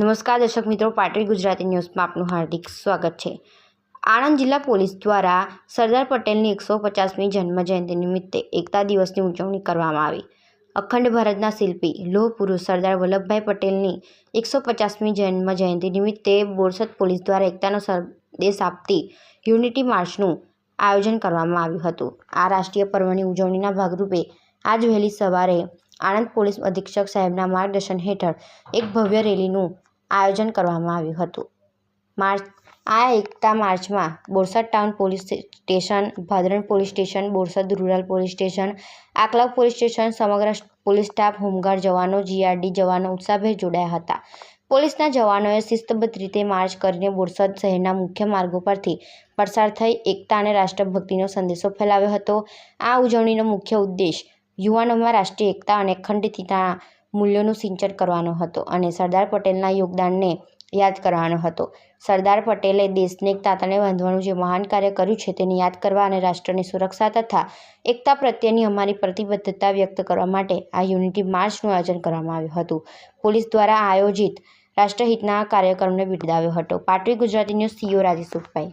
નમસ્કાર દર્શક મિત્રો પાટવી ગુજરાતી ન્યૂઝમાં આપનું હાર્દિક સ્વાગત છે. આણંદ જિલ્લા પોલીસ દ્વારા સરદાર પટેલની એકસો પચાસમી જન્મજયંતિ નિમિત્તે એકતા દિવસની ઉજવણી કરવામાં આવી. અખંડ ભારતના શિલ્પી લોહ પુરુષ સરદાર વલ્લભભાઈ પટેલની એકસો પચાસમી જન્મજયંતિ નિમિત્તે બોરસદ પોલીસ દ્વારા એકતાનો સંદેશ આપતી યુનિટી માર્ચનું આયોજન કરવામાં આવ્યું હતું. આ રાષ્ટ્રીય પર્વની ઉજવણીના ભાગરૂપે આજ વહેલી સવારે આણંદ પોલીસ અધિક્ષક સાહેબના માર્ગદર્શન હેઠળ એક ભવ્ય રેલીનું આયોજન કરવામાં આવ્યું હતું. માર્ચ, આ એકતા માર્ચમાં Borsad town police station, Bhadran police station, Borsad rural police station, Anklav police station, સમગ્ર પોલીસ સ્ટાફ, હોમગાર્ડ જવાનો, જીઆરડી જવાનો ઉત્સાહભેર જોડાયા હતા. પોલીસના જવાનોએ શિસ્તબદ્ધ રીતે માર્ચ કરીને બોરસદ શહેરના મુખ્ય માર્ગો પરથી પસાર થઈ એકતા અને રાષ્ટ્રભક્તિનો સંદેશો ફેલાવ્યો હતો. આ ઉજવણીનો મુખ્ય ઉદ્દેશ યુવાનોમાં રાષ્ટ્રીય એકતા અને અખંડિતતાના મૂલ્યોનું સિંચન કરવાનો હતો અને સરદાર પટેલના યોગદાનને યાદ કરવાનો હતો. સરદાર પટેલે દેશને એક તાતણે બાંધવાનું જે મહાન કાર્ય કર્યું છે તેને યાદ કરવા અને રાષ્ટ્રની સુરક્ષા તથા એકતા પ્રત્યેની અમારી પ્રતિબદ્ધતા વ્યક્ત કરવા માટે આ યુનિટી માર્ચનું આયોજન કરવામાં આવ્યું હતું. પોલીસ દ્વારા આયોજિત રાષ્ટ્રહિતના કાર્યક્રમને બિરદાવ્યો હતો. Patvi Gujarati news CO Rajesh Sukhbhai.